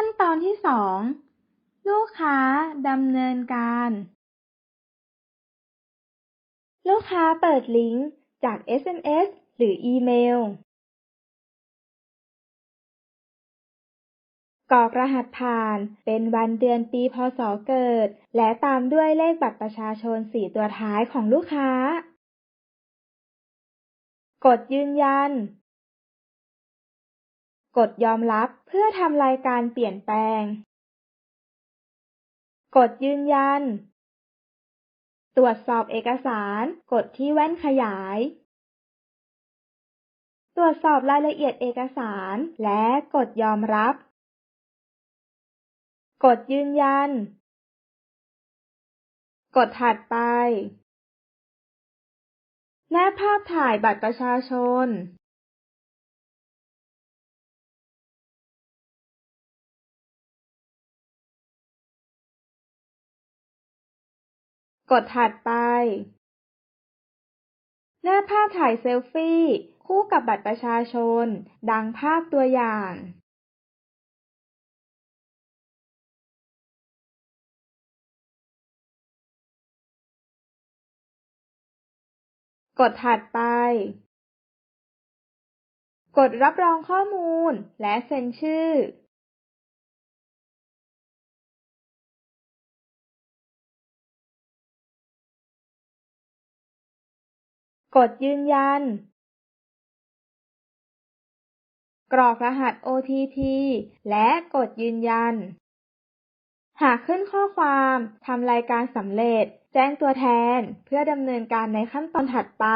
ขั้นตอนที่สองลูกค้าดำเนินการ ลูกค้าเปิดลิงก์จาก SMS หรืออีเมล กรอกรหัสผ่านเป็นวันเดือนปีพศเกิด และตามด้วยเลขบัตรประชาชนสี่ตัวท้ายของลูกค้า กดยืนยัน กดยอมรับเพื่อทำรายการเปลี่ยนแปลง กดยืนยัน ตรวจสอบเอกสาร กดที่แว่นขยาย ตรวจสอบรายละเอียดเอกสาร และกดยอมรับ กดยืนยัน กดถัดไปแนบภาพถ่ายบัตรประชาชน กดถัดไปแนบภาพถ่ายเซลฟี่ คู่กับบัตรประชาชน ดังภาพตัวอย่าง กดถัดไป กดรับรองข้อมูลและเซ็นชื่อ กดยืนยัน กรอกรหัส OTP และกดยืนยัน หากขึ้นข้อความทำรายการสำเร็จ แจ้งตัวแทนเพื่อดำเนินการในขั้นตอนถัดไป